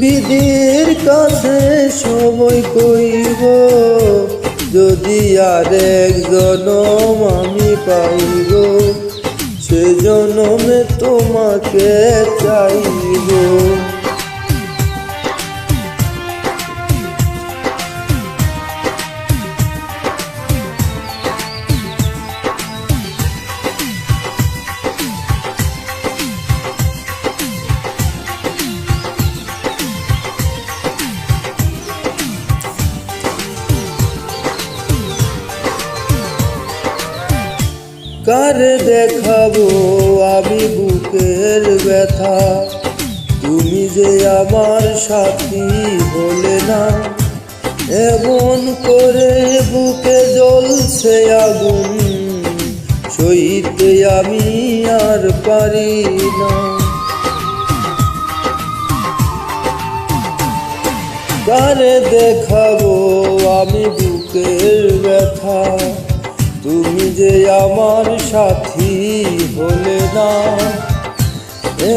বিধির কাছে সময় কইব যদি আর একজন আমি পাইব সে জনমে তোমাকে চাইব। কার দেখাবো আমি বুকের ব্যথা? তুমি যে আমার সাথী বলে না, এমন করে বুকে জ্বলছে আগুন, সইতে আমি আর পারি না। কারে দেখাবো আমি বুকের ব্যথা? তুমি যে আমার সাথী হলে না,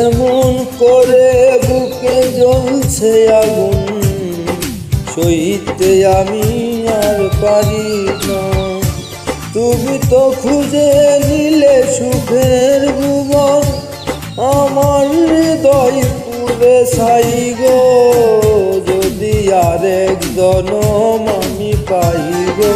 এমন করে বুকে জ্বলছে আগুন, সইতে আমি আর পারি না। তুমি তো খুঁজে নিলে সুখের ভুবন, আমার হৃদয় পুরে সাই গো, যদি আর এক জনম আমি পাই গো।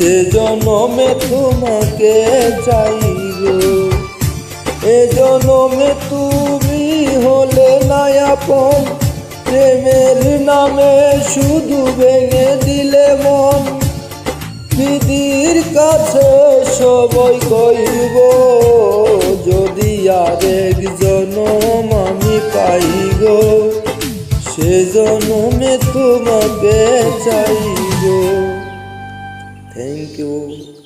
সে জনমে তোমাকে চাইব এ জনমে তুমি হলে নায়াপন প্রেমের নামে শুধু ভেঙে দিলে মন। বিধির কাছে সবই কইব, যদি আরেক জনম আমি পাইব সে জনমে তোমাকে চাইব हैं कि वो